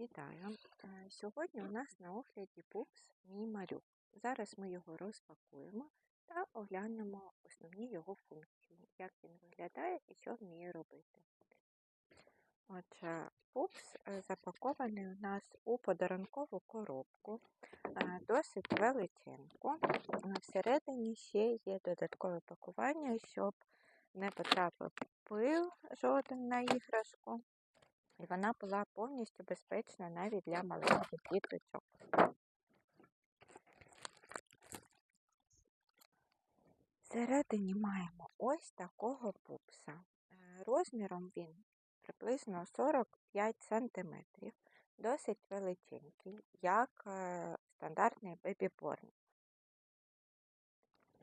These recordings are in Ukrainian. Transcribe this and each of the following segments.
Вітаю! Е, Сьогодні у нас на огляді пупс мій малюк. Зараз ми його розпакуємо та оглянемо основні його функції, як він виглядає і що вміє робити. Отже, пупс е, запакований у нас у подарункову коробку, е, досить величеньку. Е, Всередині ще є додаткове пакування, щоб не потрапив пил жоден на іграшку. І вона була повністю безпечна навіть для маленьких діточок. Всередині маємо ось такого пупса. Е, Розміром він приблизно 45 см, досить величенький, як е, стандартний бебіборн.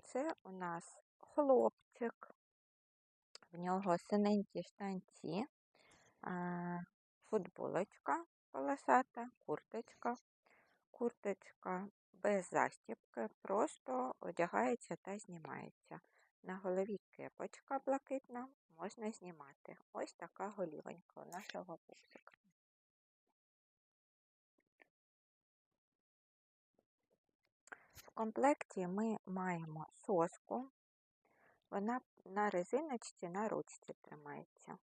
Це у нас хлопчик, в нього синенькі штанці, футболочка полосата, курточка. Курточка без застібки, просто одягається та знімається. На голові кепочка блакитна, можна знімати. Ось така голівонька у нашого пупсика. В комплекті ми маємо соску, вона на резиночці на ручці тримається.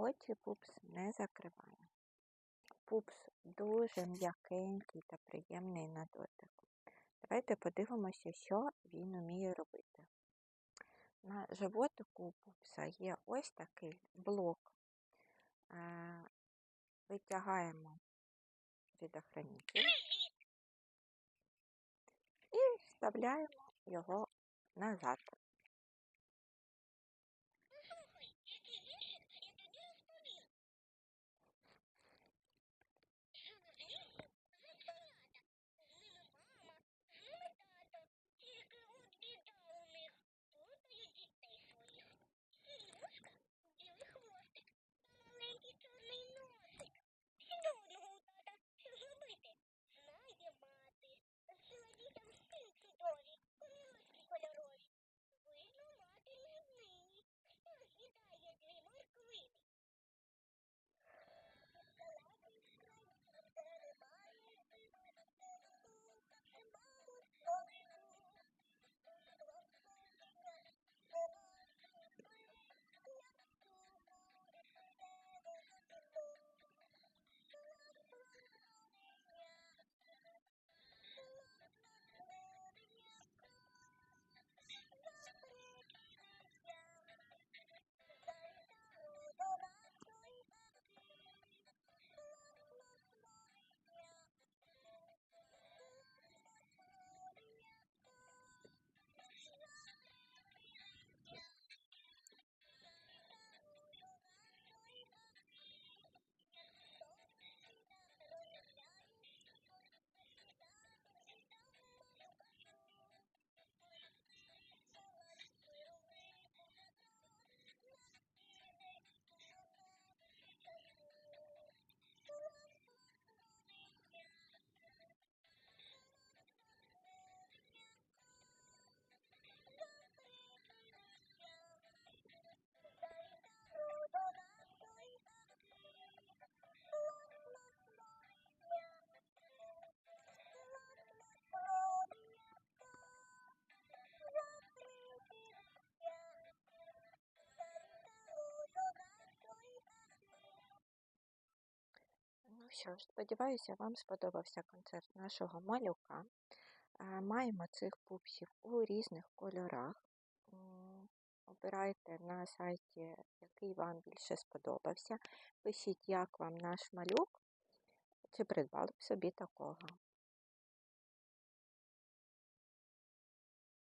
Очі пупс не закриває. Пупс дуже м'якенький та приємний на дотик. Давайте подивимося, що він вміє робити. На животику пупса є ось такий блок. Витягаємо предохранитель і вставляємо його назад. Що ж, сподіваюся, вам сподобався концерт нашого малюка. Маємо цих пупсів у різних кольорах. Обирайте на сайті, який вам більше сподобався. Пишіть, як вам наш малюк, чи придбали б собі такого.